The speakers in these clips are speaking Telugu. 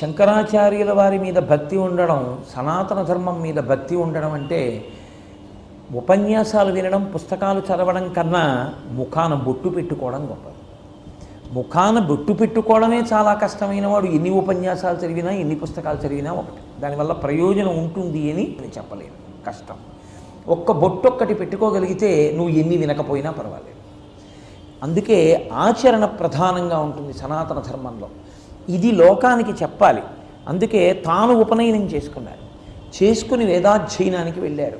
శంకరాచార్యుల వారి మీద భక్తి ఉండడం సనాతన ధర్మం మీద భక్తి ఉండడం అంటే ఉపన్యాసాలు వినడం పుస్తకాలు చదవడం కన్నా ముఖాన బొట్టు పెట్టుకోవడం గొప్పది. ముఖాన బొట్టు పెట్టుకోవడమే చాలా కష్టమైన వాడు ఎన్ని ఉపన్యాసాలు చదివినా ఎన్ని పుస్తకాలు చదివినా ఒకటి. దానివల్ల ప్రయోజనం ఉంటుంది అని నేను చెప్పలేను. కష్టం. ఒక్క బొట్టు ఒక్కటి పెట్టుకోగలిగితే నువ్వు ఎన్ని వినకపోయినా పర్వాలేదు. అందుకే ఆచరణ ప్రధానంగా ఉంటుంది సనాతన ధర్మంలో. ఇది లోకానికి చెప్పాలి. అందుకే తాను ఉపనయనం చేసుకున్నారు చేసుకుని వేదాధ్యయనానికి వెళ్ళారు.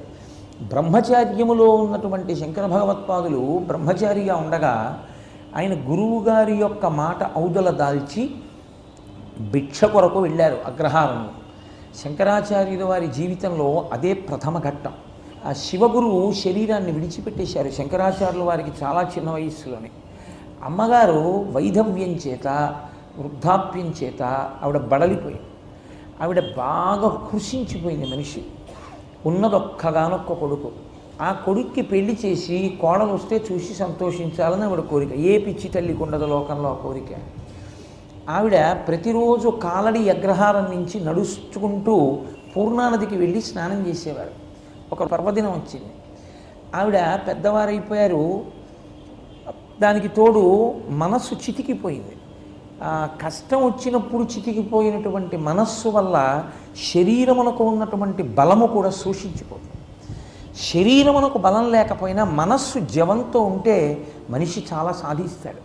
బ్రహ్మచార్యములో ఉన్నటువంటి శంకర భగవత్పాదులు బ్రహ్మచారిగా ఉండగా ఆయన గురువుగారి యొక్క మాట ఔదల దాల్చి భిక్ష కొరకు వెళ్ళారు అగ్రహారంలో శంకరాచార్యుల వారి జీవితంలో అదే ప్రథమ ఘట్టం. ఆ శివగురువు శరీరాన్ని విడిచిపెట్టేశారు శంకరాచార్యుల వారికి చాలా చిన్న వయస్సులోనే. అమ్మగారు వైధవ్యం చేత వృద్ధాప్యం చేత ఆవిడ బడలిపోయింది. ఆవిడ బాగా కృషించిపోయింది మనిషి. ఉన్నదొక్కగానొక్క కొడుకు. ఆ కొడుక్కి పెళ్ళి చేసి కోడలు వస్తే చూసి సంతోషించాలని ఆవిడ కోరిక. ఏ పిచ్చి తల్లికి ఉండదు లోకంలో ఆ కోరిక? ఆవిడ ప్రతిరోజు కాలడి అగ్రహారం నుంచి నడుచుకుంటూ పూర్ణానదికి వెళ్ళి స్నానం చేసేవారు. ఒక పర్వదినం వచ్చింది. ఆవిడ పెద్దవారైపోయారు. దానికి తోడు మనస్సు చితికిపోయింది. కష్టం వచ్చినప్పుడు చితికిపోయినటువంటి మనస్సు వల్ల శరీరమునకు ఉన్నటువంటి బలము కూడా శోషించిపోతుంది. శరీరమునకు బలం లేకపోయినా మనస్సు జవంతో ఉంటే మనిషి చాలా సాధిస్తాడు.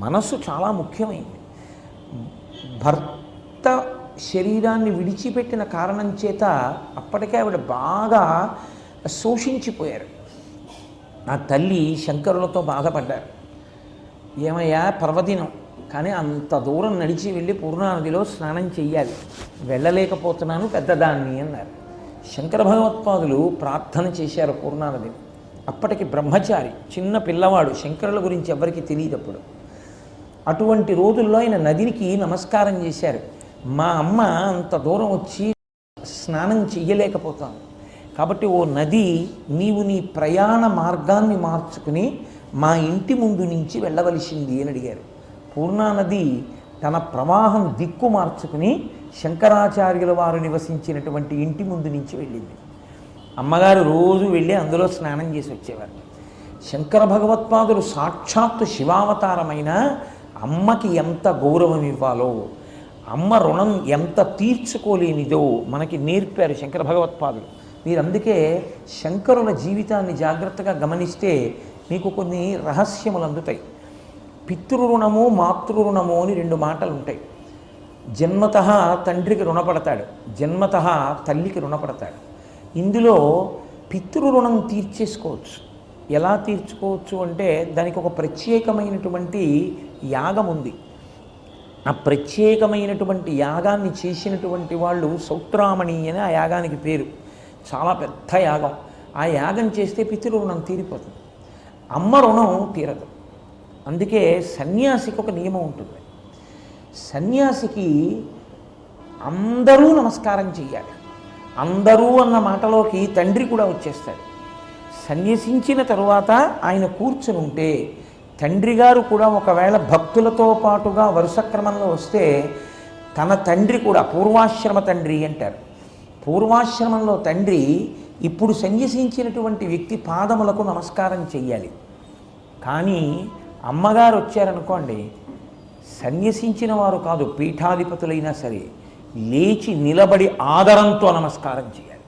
మనస్సు చాలా ముఖ్యమైంది. భర్త శరీరాన్ని విడిచిపెట్టిన కారణం చేత అప్పటికే ఆవిడ బాగా శోషించిపోయారు. ఆ తల్లి శంకరులతో బాధపడ్డారు. ఏమయ్యా పర్వదినం కానీ అంత దూరం నడిచి వెళ్ళి పూర్ణానదిలో స్నానం చెయ్యాలి. వెళ్ళలేకపోతున్నాను పెద్దదాన్ని అన్నారు. శంకర భగవత్పాదులు ప్రార్థన చేశారు పూర్ణానదిని. అప్పటికి బ్రహ్మచారి చిన్న పిల్లవాడు శంకరుల గురించి ఎవరికి తెలియదు అప్పుడు. అటువంటి రోజుల్లో ఆయన నదినికి నమస్కారం చేశారు. మా అమ్మ అంత దూరం వచ్చి స్నానం చెయ్యలేకపోతాను. కాబట్టి ఓ నది నీవు నీ ప్రయాణ మార్గాన్ని మార్చుకుని మా ఇంటి ముందు నుంచి వెళ్ళవలసింది అని అడిగారు. పూర్ణానది తన ప్రవాహం దిక్కు మార్చుకుని శంకరాచార్యుల వారు నివసించినటువంటి ఇంటి ముందు నుంచి వెళ్ళింది. అమ్మగారు రోజు వెళ్ళి అందులో స్నానం చేసి వచ్చేవారు. శంకర భగవత్పాదులు సాక్షాత్తు శివావతారమైన అమ్మకి ఎంత గౌరవం ఇవ్వాలో అమ్మ రుణం ఎంత తీర్చుకోలేనిదో మనకి నేర్పారు శంకర భగవత్పాదులు. మీరు అందుకే శంకరుల జీవితాన్ని జాగ్రత్తగా గమనిస్తే మీకు కొన్ని రహస్యములు అందుతాయి. పితృరుణము మాతృరుణము అని రెండు మాటలు ఉంటాయి జన్మత తండ్రికి రుణపడతాడు జన్మత తల్లికి రుణపడతాడు. ఇందులో పితృరుణం తీర్చేసుకోవచ్చు. ఎలా తీర్చుకోవచ్చు అంటే దానికి ఒక ప్రత్యేకమైనటువంటి యాగం ఉంది ఆ ప్రత్యేకమైనటువంటి యాగాన్ని చేసినటువంటి వాళ్ళు సౌత్రామణి అని ఆ యాగానికి పేరు. చాలా పెద్ద యాగం. ఆ యాగం చేస్తే పితృరుణం తీరిపోతుంది. అమ్మ రుణం తీరదు. అందుకే సన్యాసికి ఒక నియమం ఉంటుంది. సన్యాసికి అందరూ నమస్కారం చేయాలి అందరూ అన్న మాటలోకి తండ్రి కూడా వచ్చేస్తాడు. సన్యసించిన తరువాత ఆయన కూర్చుని ఉంటే తండ్రి గారు కూడా ఒకవేళ భక్తులతో పాటుగా వరుస క్రమంలో వస్తే తన తండ్రి కూడా పూర్వాశ్రమ తండ్రి అంటారు. పూర్వాశ్రమంలో తండ్రి ఇప్పుడు సన్యసించినటువంటి వ్యక్తి పాదములకు నమస్కారం చెయ్యాలి. కానీ అమ్మగారు వచ్చారనుకోండి సన్యసించిన వారు కాదు పీఠాధిపతులైనా సరే లేచి నిలబడి ఆదరంతో నమస్కారం చేయాలి.